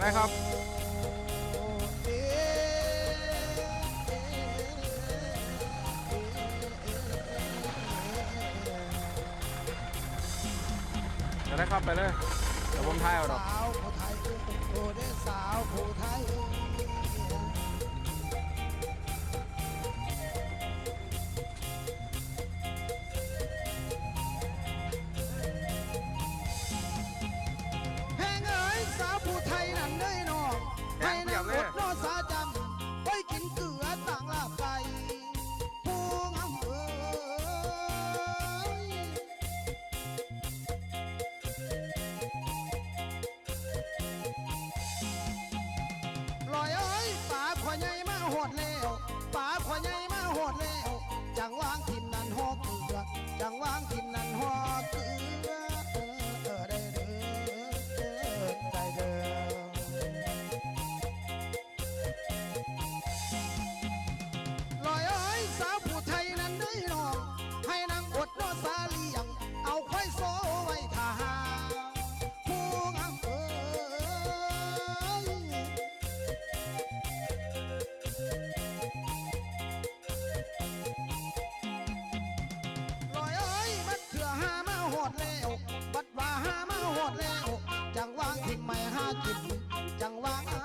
นะครับ ไปเลยครับไปเลยแต่ผมท้ายเอาวงไทยโอ้หรอส ดแล้วป่าขวายใหญ่มาโหดแล้วจังวางทิมนั่นหกเดือจังวางทิม กินจังหวะ